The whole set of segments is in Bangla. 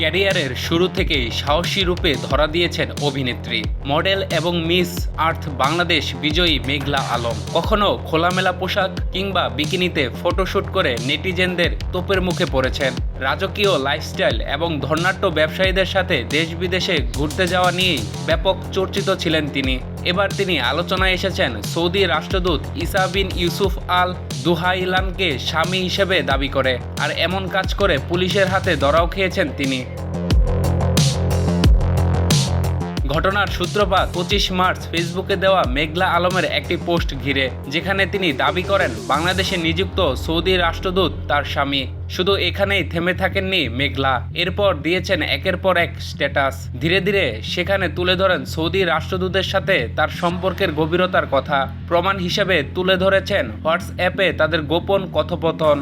ক্যারিয়ারের শুরু থেকেই সাহসী রূপে ধরা দিয়েছেন অভিনেত্রী। মডেল এবং মিস আর্থ বাংলাদেশ বিজয়ী মেঘলা আলম। কখনো খোলামেলা পোশাক কিংবা বিকিনিতে ফটোশ্যুট করে নেটিজেনদের তোপের মুখে পড়েছেন। রাজকীয় লাইফস্টাইল এবং ধর্নাট্য ব্যবসায়ীদের সাথে দেশ বিদেশে ঘুরতে যাওয়া নিয়েই ব্যাপক চর্চিত ছিলেন তিনি। এবার তিনি আলোচনায় এসেছেন সৌদি রাষ্ট্রদূত ইসা বিন ইউসুফ আল দুহাইলানকে স্বামী হিসেবে দাবি করে, আর এমন কাজ করে পুলিশের হাতে দরাও খেয়েছেন তিনি। ঘটনার সূত্রপাত পঁচিশ মার্চ ফেসবুকে দেওয়া মেঘলা আলমের একটি পোস্ট ঘিরে, যেখানে তিনি দাবি করেন বাংলাদেশে নিযুক্ত সৌদি রাষ্ট্রদূত তার স্বামী। শুধু এখানেই থেমে থাকেননি মেঘলা। এরপর দিয়েছেন একের পর এক স্ট্যাটাস। ধীরে ধীরে সেখানে তুলে ধরেন সৌদি রাষ্ট্রদূতের সাথে তার সম্পর্কের গভীরতার কথা। প্রমাণ হিসেবে তুলে ধরেছেন হোয়াটসঅ্যাপে তাদের গোপন কথোপকথন।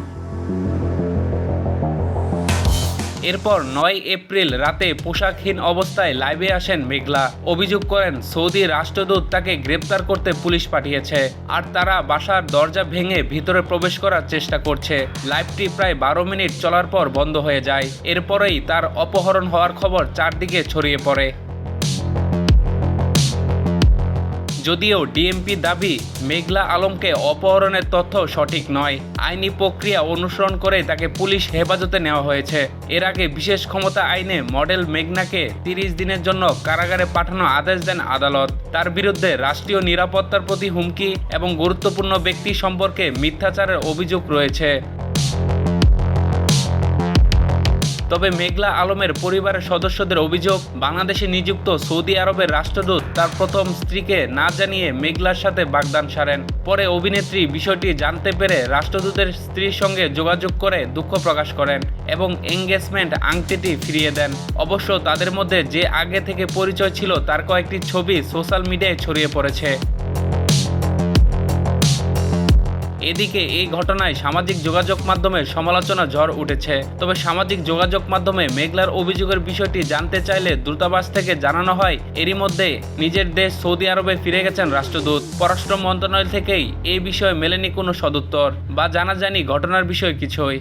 এরপর নয় এপ্রিল রাতে পোশাকহীন অবস্থায় লাইভে আসেন মেঘলা। অভিযোগ করেন, সৌদি রাষ্ট্রদূত তাকে গ্রেপ্তার করতে পুলিশ পাঠিয়েছে, আর তারা বাসার দরজা ভেঙে ভিতরে প্রবেশ করার চেষ্টা করছে। লাইভটি প্রায় বারো মিনিট চলার পর বন্ধ হয়ে যায়। এরপরেই তার অপহরণ হওয়ার খবর চারদিকে ছড়িয়ে পড়ে। যদিও ডিএমপি দাবি, মেঘলা আলমকে অপহরণের তথ্য সঠিক নয়। আইনি প্রক্রিয়া অনুসরণ করে তাকে পুলিশ হেফাজতে নেওয়া হয়েছে। এর আগে বিশেষ ক্ষমতা আইনে মডেল মেঘনাকে তিরিশ দিনের জন্য কারাগারে পাঠানো আদেশ দেন আদালত। তার বিরুদ্ধে রাষ্ট্রীয় নিরাপত্তার প্রতি হুমকি এবং গুরুত্বপূর্ণ ব্যক্তি সম্পর্কে মিথ্যাচারের অভিযোগ রয়েছে। তবে মেঘলা আলমের পরিবারের সদস্যদের অভিযোগ, বাংলাদেশে নিযুক্ত সৌদি আরবের রাষ্ট্রদূত তার প্রথম স্ত্রীকে না জানিয়ে মেঘলার সাথে বাগদান সারেন। পরে অভিনেত্রী বিষয়টি জানতে পেরে রাষ্ট্রদূতের স্ত্রীর সঙ্গে যোগাযোগ করে দুঃখ প্রকাশ করেন এবং এঙ্গেজমেন্ট আংটিটি ফিরিয়ে দেন। অবশ্য তাদের মধ্যে যে আগে থেকে পরিচয় ছিল তার কয়েকটি ছবি সোশ্যাল মিডিয়ায় ছড়িয়ে পড়েছে। এদিকে এই ঘটনায় সামাজিক যোগাযোগ মাধ্যমে সমালোচনা ঝড় উঠেছে। তবে সামাজিক যোগাযোগ মাধ্যমে মেঘলার অভিযোগের বিষয়টি জানতে চাইলে দূতাবাস থেকে জানানো হয়, এরই মধ্যে নিজের দেশ সৌদি আরবে ফিরে গেছেন রাষ্ট্রদূত। পররাষ্ট্র মন্ত্রণালয় থেকেই এই বিষয়ে মেলেনি কোনো সদুত্তর, বা জানা যায়নি ঘটনার বিষয় কিছুই।